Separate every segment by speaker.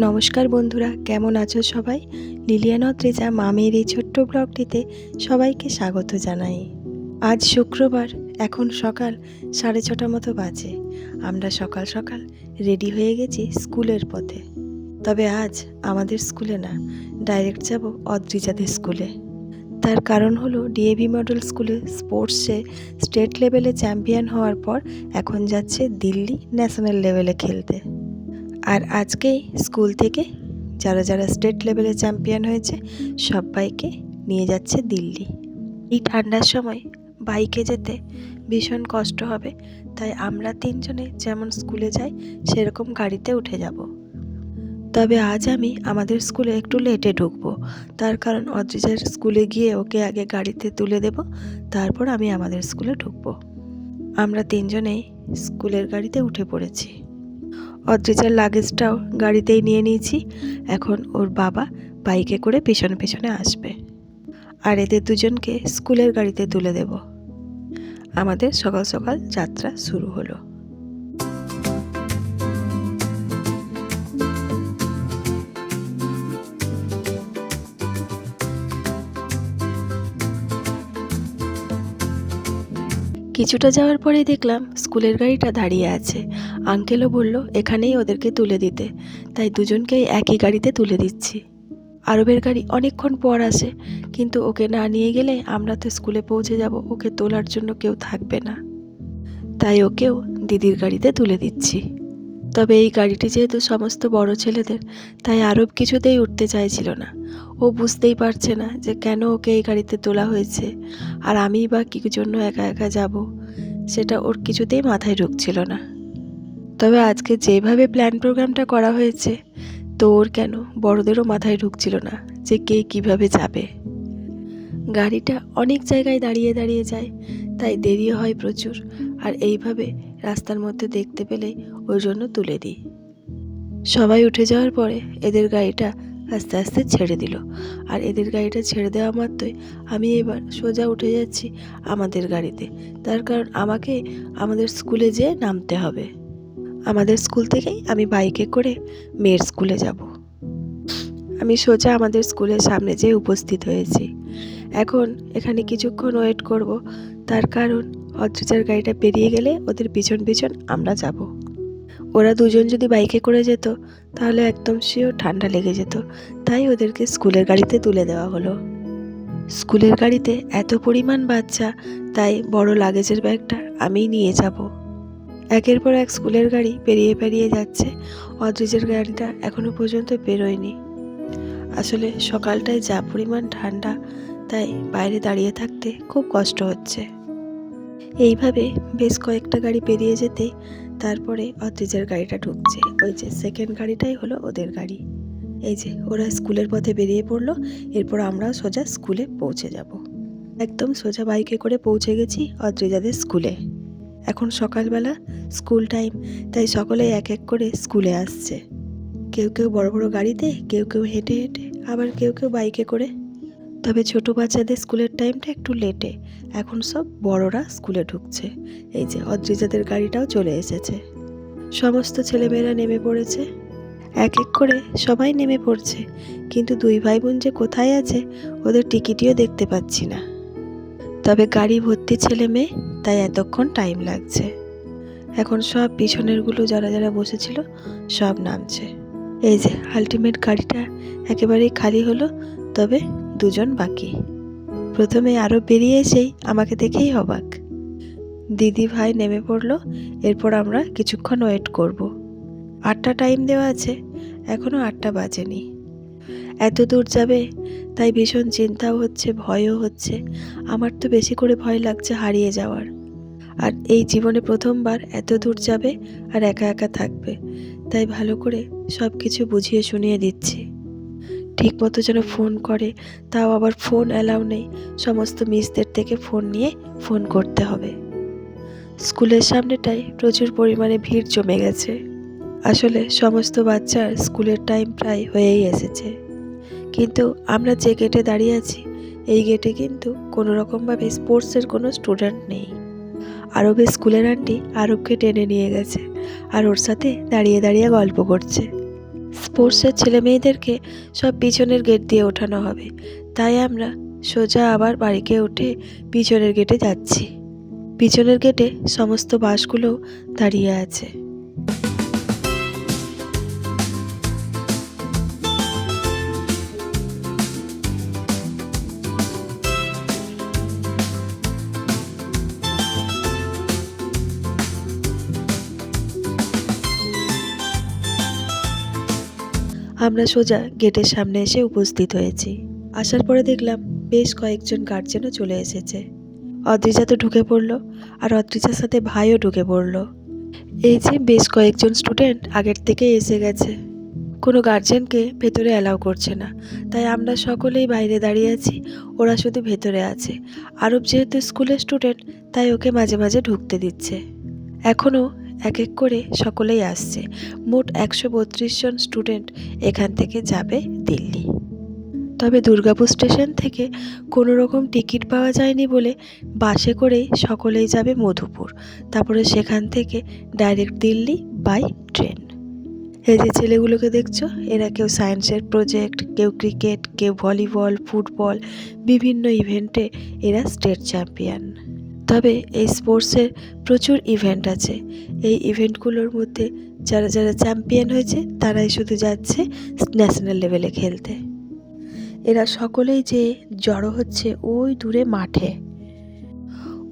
Speaker 1: নমস্কার বন্ধুরা, কেমন আছো সবাই? লিলিয়ান অত্রেজা মামের এই ছোট্ট ব্লগটিতে সবাইকে স্বাগত জানাই। আজ শুক্রবার, এখন সকাল সাড়ে ছটা মতো বাজে। আমরা সকাল সকাল রেডি হয়ে গেছি স্কুলের পথে। তবে আজ আমাদের স্কুলে না, ডাইরেক্ট যাব অদ্রিজাদের স্কুলে। তার কারণ হলো ডিএভি মডেল স্কুলে স্পোর্টসে স্টেট লেভেলে চ্যাম্পিয়ন হওয়ার পর এখন যাচ্ছে দিল্লি ন্যাশনাল লেভেলে খেলতে। আর আজকেই স্কুল থেকে যারা যারা স্টেট লেভেলে চ্যাম্পিয়ন হয়েছে, সবাইকে নিয়ে যাচ্ছে দিল্লি। এই ঠান্ডার সময় বাইকে যেতে ভীষণ কষ্ট হবে, তাই আমরা তিনজনে যেমন স্কুলে যাই, সেরকম গাড়িতে উঠে যাব। তবে আজ আমি আমাদের স্কুলে একটু লেটে ঢুকবো, তার কারণ অদ্রিজার স্কুলে গিয়ে ওকে আগে গাড়িতে তুলে দেব, তারপর আমি আমাদের স্কুলে ঢুকবো। আমরা তিনজনেই স্কুলের গাড়িতে উঠে পড়েছি। অদ্রিজার লাগেজটাও গাড়িতেই নিয়ে নিয়েছি। এখন ওর বাবা বাইকে করে পেছনে পেছনে আসবে। আর এদের দুজনকে স্কুলের গাড়িতে তুলে দেব। আমাদের সকাল সকাল যাত্রা শুরু হলো। কিছুটা যাওয়ার পরে দেখলাম স্কুলের গাড়িটা দাঁড়িয়ে আছে। আঙ্কেলও বলল, এখানেই ওদেরকে তুলে দিতে। তাই দুজনকেই একই গাড়িতে তুলে দিচ্ছি। আরবের গাড়ি অনেকক্ষণ পর আসে, কিন্তু ওকে না নিয়ে গেলে আমরা তো স্কুলে পৌঁছে যাব, ওকে তোলার জন্য কেউ থাকবে না। তাই ওকেও দিদির গাড়িতে তুলে দিচ্ছি। তবে এই গাড়িটি যেহেতু সমস্ত বড় ছেলেদের, তাই আরব কিছুতেই উঠতে চাইছিল না। ও বুঝতেই পারছে না যে কেন ওকে এই গাড়িতে তোলা হয়েছে আর আমিই বা কী জন্য একা একা যাব, সেটা ওর কিছুতেই মাথায় ঢুকছিল না। তবে আজকে যেভাবে প্ল্যান প্রোগ্রামটা করা হয়েছে, তো ওর কেন বড়দেরও মাথায় ঢুকছিল না যে কে কীভাবে যাবে। গাড়িটা অনেক জায়গায় দাঁড়িয়ে দাঁড়িয়ে যায়, তাই দেরি হয় প্রচুর, আর এইভাবে রাস্তার মধ্যে দেখতে পেলেই ওই জন্য তুলে দিই। সবাই উঠে যাওয়ার পরে এদের গাড়িটা আস্তে আস্তে ছেড়ে দিল। আর এদের গাড়িটা ছেড়ে দেওয়া মাত্রই আমি এবার সোজা উঠে যাচ্ছি আমাদের গাড়িতে। তার কারণ আমাকে আমাদের স্কুলে যেয়ে নামতে হবে। আমাদের স্কুল থেকেই আমি বাইকে করে মেয়ের স্কুলে যাব। আমি সোজা আমাদের স্কুলের সামনে যেয়ে উপস্থিত হয়েছি। এখন এখানে কিছুক্ষণ ওয়েট করব। তার কারণ অদ্রিজার গাড়িটা পেরিয়ে গেলে ওদের পিছন পিছন আমরা যাব। ওরা দুজন যদি বাইকে করে যেত, তাহলে একদম শিওর ঠান্ডা লেগে যেত। তাই ওদেরকে স্কুলের গাড়িতে তুলে দেওয়া হলো। স্কুলের গাড়িতে এত পরিমাণ বাচ্চা, তাই বড় লাগেজের ব্যাগটা আমিই নিয়ে যাব। একের পর এক স্কুলের গাড়ি পেরিয়ে পেরিয়ে যাচ্ছে। অদ্রিজের গাড়িটা এখনও পর্যন্ত বেরোয়নি। আসলে সকালটায় যা পরিমাণ ঠান্ডা, তাই বাইরে দাঁড়িয়ে থাকতে খুব কষ্ট হচ্ছে। এইভাবে বেশ কয়েকটা গাড়ি পেরিয়ে যেতে তারপরে অদ্রিজের গাড়িটা ঢুকছে। ওই যে সেকেন্ড গাড়িটাই হলো ওদের গাড়ি। এই যে, ওরা স্কুলের পথে বেরিয়ে পড়ল, এরপর আমরাও সোজা স্কুলে পৌঁছে যাব। একদম সোজা বাইকে করে পৌঁছে গেছি অদ্রিজাদের স্কুলে। এখন সকালবেলা স্কুল টাইম, তাই সকলে এক এক করে স্কুলে আসছে। কেউ কেউ বড় বড় গাড়িতে, কেউ কেউ হেঁটে হেঁটে, আবার কেউ কেউ বাইকে করে তবে ছোট বাচ্চাদের স্কুলের টাইমটা একটু লেটে। এখন সব বড়রা স্কুলে ঢুকছে। এই যে অদ্রিজাদের গাড়িটাও চলে এসেছে। সমস্ত ছেলেমেয়েরা নেমে পড়েছে। এক এক করে সবাই নেমে পড়ছে। কিন্তু দুই ভাই বোন যে কোথায় আছে, ওদের টিকিটিও দেখতে পাচ্ছি না। তবে গাড়ি ভর্তি ছেলে মেয়ে, তাই এতক্ষণ টাইম লাগছে। এখন সব পিছনেরগুলো যারা যারা বসেছিল, সব নামছে। এই যে আলটিমেট গাড়িটা একেবারেই খালি হলো, তবে দুজন বাকি। প্রথমে আরও বেরিয়ে এসেই আমাকে দেখেই অবাক দিদি ভাই নেমে পড়ল, এরপর আমরা কিছুক্ষণ ওয়েট করব। আটটা টাইম দেওয়া আছে এখনও আটটা বাজেনি। এত দূর যাবে, তাই ভীষণ চিন্তাও হচ্ছে, ভয়ও হচ্ছে। আমার তো বেশি করে ভয় লাগছে হারিয়ে যাওয়ার। আর এই জীবনে প্রথমবার এত দূর যাবে আর একা একা থাকবে, তাই ভালো করে সব কিছু বুঝিয়ে শুনিয়ে দিচ্ছি। ঠিক মতো যেন ফোন করে, তাও আবার ফোন অ্যালাউ নেই। সমস্ত মিসদের থেকে ফোন নিয়ে ফোন করতে হবে। স্কুলের সামনেটায় প্রচুর পরিমাণে ভিড় জমে গেছে। আসলে সমস্ত বাচ্চার স্কুলের টাইম প্রায় হয়েই এসেছে। কিন্তু আমরা যে গেটে দাঁড়িয়ে আছি, এই গেটে কিন্তু কোনো রকমভাবে স্পোর্টসের কোনো স্টুডেন্ট নেই। আরবের স্কুলের আন্টি আরবকে টেনে নিয়ে গেছে আর ওর সাথে দাঁড়িয়ে দাঁড়িয়ে গল্প করছে। স্পোর্টসের ছেলে মেয়েদেরকে সব পিছনের গেট দিয়ে ওঠানো হবে। তাই আমরা সোজা আবার বাড়িকে উঠে পিছনের গেটে যাচ্ছি। পিছনের গেটে সমস্ত বাসগুলো দাঁড়িয়ে আছে। আমরা সোজা গেটের সামনে এসে উপস্থিত হয়েছি। আসার পরে দেখলাম বেশ কয়েকজন গার্জেনও চলে এসেছে। অদ্রিজা তো ঢুকে পড়ল আর অদ্রিজার সাথে ভাইও ঢুকে পড়ল। এই যে বেশ কয়েকজন স্টুডেন্ট আগের থেকে এসে গেছে। কোনো গার্জেনকে ভেতরে অ্যালাউ করছে না। তাই আমরা সকলেই বাইরে দাঁড়িয়ে আছি, ওরা শুধু ভেতরে আছে। আরব যেহেতু স্কুলের স্টুডেন্ট তাই ওকে মাঝে মাঝে ঢুকতে দিচ্ছে। এখনও এক এক করে সকলেই আসছে। মোট একশো বত্রিশ জন স্টুডেন্ট এখান থেকে যাবে দিল্লি। তবে দুর্গাপুর স্টেশন থেকে কোনো রকম টিকিট পাওয়া যায়নি বলে বাসে করেই সকলেই যাবে মধুপুর। তারপরে সেখান থেকে ডাইরেক্ট দিল্লি বাই ট্রেন। এই যে ছেলেগুলোকে দেখছ, এরা কেউ সায়েন্সের প্রজেক্ট, কেউ ক্রিকেট, কেউ ভলিবল, ফুটবল, বিভিন্ন ইভেন্টে এরা স্টেট চ্যাম্পিয়ন। তবে এই স্পোর্টসের প্রচুর ইভেন্ট আছে। এই ইভেন্টগুলোর মধ্যে যারা যারা চ্যাম্পিয়ন হয়েছে, তারাই শুধু যাচ্ছে ন্যাশনাল লেভেলে খেলতে। এরা সকলেই যে জড়ো হচ্ছে ওই দূরে মাঠে।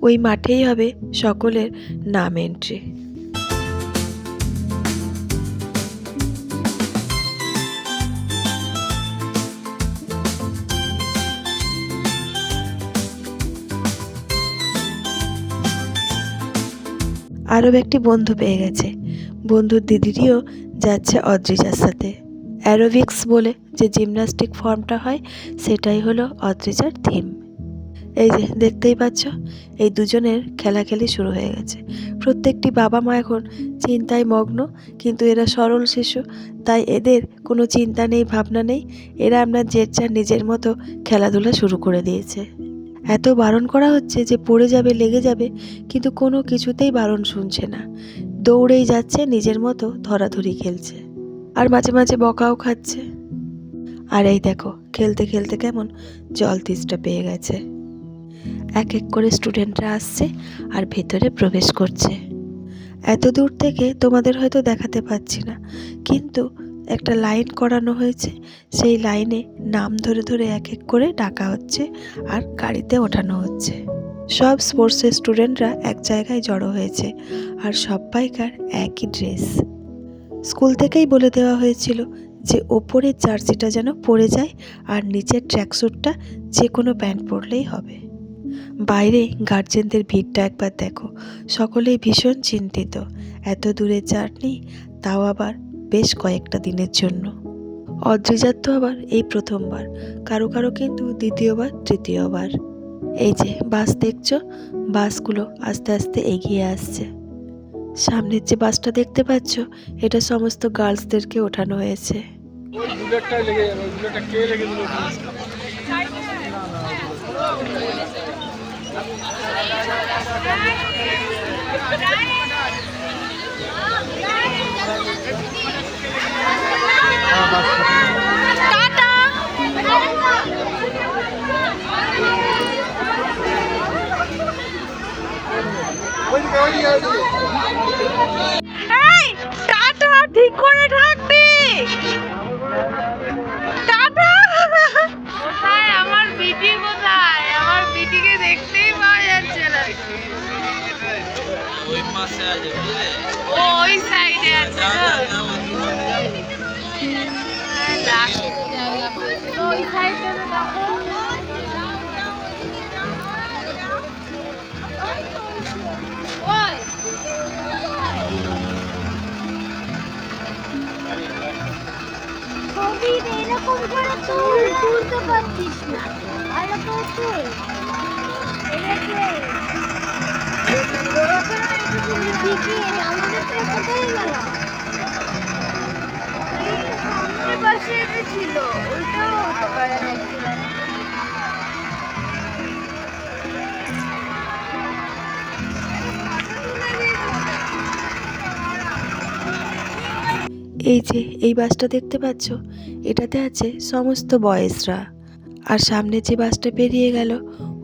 Speaker 1: ওই মাঠেই হবে সকলের নাম এন্ট্রি আরব একটি বন্ধু পেয়ে গেছে। বন্ধুর দিদিটিও যাচ্ছে অদ্রিজার সাথে। অ্যারোবিক্স বলে যে জিমনাস্টিক ফর্মটা হয়, সেটাই হলো অদ্রিজার থিম। এই যে, দেখতেই পাচ্ছ, এই দুজনের খেলাখেলি শুরু হয়ে গেছে। প্রত্যেকটি বাবা মা এখন চিন্তায় মগ্ন, কিন্তু এরা সরল শিশু, তাই এদের কোনো চিন্তা নেই, ভাবনা নেই। এরা আপনার যে নিজের মতো খেলাধুলা শুরু করে দিয়েছে। এত বারণ করা হচ্ছে যে পড়ে যাবে, লেগে যাবে, কিন্তু কোনো কিছুতেই বারণ শুনছে না। দৌড়েই যাচ্ছে, নিজের মতো ধরাধরি খেলছে। আর মাঝে মাঝে বকাও খাচ্ছে। আর এই দেখো, খেলতে খেলতে কেমন জল তিষ্টা পেয়ে গেছে। এক এক করে স্টুডেন্টরা আসছে আর ভেতরে প্রবেশ করছে। এত দূর থেকে তোমাদের হয়তো দেখাতে পাচ্ছি না, কিন্তু একটা লাইন করানো হয়েছে। সেই লাইনে নাম ধরে ধরে এক এক করে ডাকা হচ্ছে আর গাড়িতে ওঠানো হচ্ছে। সব স্পোর্টসের স্টুডেন্টরা এক জায়গায় জড়ো হয়েছে আর সবাইকার একই ড্রেস। স্কুল থেকেই বলে দেওয়া হয়েছিল যে ওপরের জার্সিটা যেন পরে যায় আর নিচের ট্র্যাকস্যুটটা যে কোনো প্যান্ট পরলেই হবে। বাইরে গার্জেনদের ভিড়টা একবার দেখো। সকলেই ভীষণ চিন্তিত। এত দূরের জার্নি, তাও আবার বেশ কয়েকটা দিনের জন্য। অদ্রিজার তো আবার এই প্রথমবার, কারও কারও কিন্তু দ্বিতীয়বার, তৃতীয়বার। এই যে, বাস দেখছ? বাসগুলো আস্তে আস্তে এগিয়ে আসছে। সামনের যে বাসটা দেখতে পাচ্ছ, এটা সমস্ত গার্লসদেরকে ওঠানো হয়েছে।
Speaker 2: ওই বুলেটটাই লেগে যাবে ওই বুলেটটা কে লেগে দিল ওইদিকে ওইদিকে ওইদিকে
Speaker 3: এই টাটা ঠিক করে থাকবি। টাটা। কোথায়? আমার বিটি কোথায়? আমার বিটিকে দেখতেই পাওয়া যাচ্ছে না।
Speaker 4: ওই পাশে আছে বুঝলে?
Speaker 3: ওই সাইডে আছে
Speaker 5: এরকম করে তুল তুলতে পারছিস না ভালো করে তুল আমাদের তো কোথায় গেল
Speaker 3: ছিল ওইটাও হতে পারে
Speaker 1: এই যে, এই বাসটা দেখতে পাচ্ছ? এটাতে আছে সমস্ত বয়সরা আর সামনে যে বাসটা বেরিয়ে গেল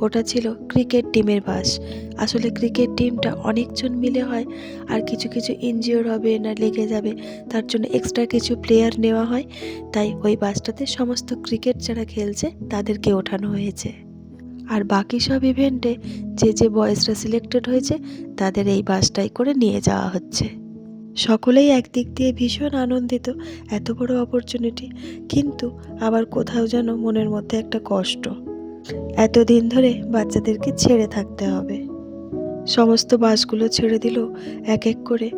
Speaker 1: ওটা ছিল ক্রিকেট টিমের বাস। আসলে ক্রিকেট টিমটা অনেকজন মিলে হয়, আর কিছু কিছু ইনজিওর হবে না লেগে যাবে, তার জন্য এক্সট্রা কিছু প্লেয়ার নেওয়া হয়। তাই ওই বাসটাতে সমস্ত ক্রিকেট যারা খেলছে তাদেরকে ওঠানো হয়েছে। আর বাকি সব ইভেন্টে যে যে বয়েজরা সিলেক্টেড হয়েছে তাদের এই বাসটাই করে নিয়ে যাওয়া হচ্ছে। সকলেই একদিক দিয়ে ভীষণ আনন্দিত, এত বড় অপরচুনিটি কিন্তু আবার কোথাও যেন মনের মধ্যে একটা কষ্ট। এতদিন ধরে বাচ্চাদেরকে ছেড়ে থাকতে হবে। সমস্ত বাসগুলো ছেড়ে দিল, এক এক করে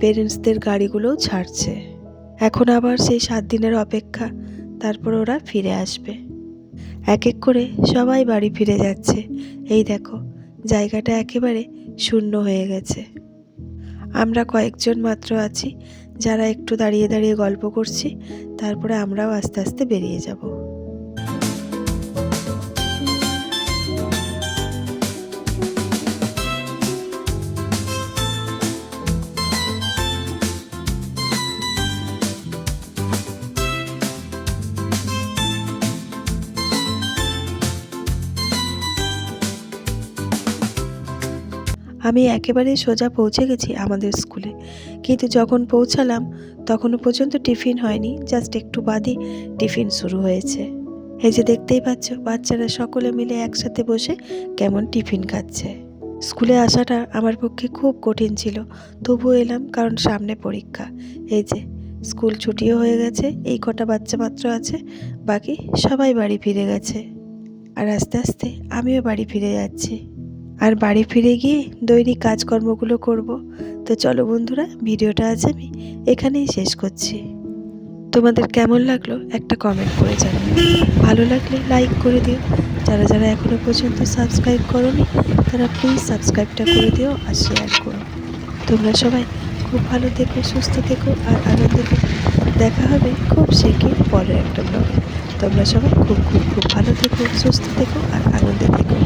Speaker 1: পেরেন্টসদের গাড়িগুলোও ছাড়ছে। এখন আবার সেই সাত দিনের অপেক্ষা, তারপর ওরা ফিরে আসবে। এক এক করে সবাই বাড়ি ফিরে যাচ্ছে। এই দেখো, জায়গাটা একেবারে শূন্য হয়ে গেছে। আমরা কয়েকজন মাত্র আছি, যারা একটু দাঁড়িয়ে দাঁড়িয়ে গল্প করছি, তারপরে আমরাও আস্তে আস্তে বেরিয়ে যাব। আমি একেবারে সোজা পৌঁছে গেছি আমাদের স্কুলে। কিন্তু যখন পৌঁছালাম তখনও পর্যন্ত টিফিন হয়নি, জাস্ট একটু বাদই টিফিন শুরু হয়েছে। এই যে দেখতেই পাচ্ছ, বাচ্চারা সকলে মিলে একসাথে বসে কেমন টিফিন খাচ্ছে। স্কুলে আসাটা আমার পক্ষে খুব কঠিন ছিল, তবুও এলাম কারণ সামনে পরীক্ষা। এই যে, স্কুল ছুটিও হয়ে গেছে, এই কটা বাচ্চা মাত্র আছে, বাকি সবাই বাড়ি ফিরে গেছে। আর আস্তে আস্তে আমিও বাড়ি ফিরে যাচ্ছি। আর বাড়ি ফিরে গিয়ে দৈনিক কাজকর্মগুলো করব। তো চলো বন্ধুরা, ভিডিওটা আজ আমি এখানেই শেষ করছি। তোমাদের কেমন লাগল একটা কমেন্ট করে জানাবে ভালো লাগলে লাইক করে দিও। যারা যারা এখনও পর্যন্ত সাবস্ক্রাইব করোনি, তারা প্লিজ সাবস্ক্রাইবটা করে দিও আর শেয়ার করো। তোমরা সবাই খুব ভালো থেকো, সুস্থ থেকো আর আনন্দে থেকো। দেখা হবে খুব শিখে পরের একটা ব্লগে তোমরা সবাই খুব খুব খুব ভালো থেকো, সুস্থ থেকো আর আনন্দে থেকো।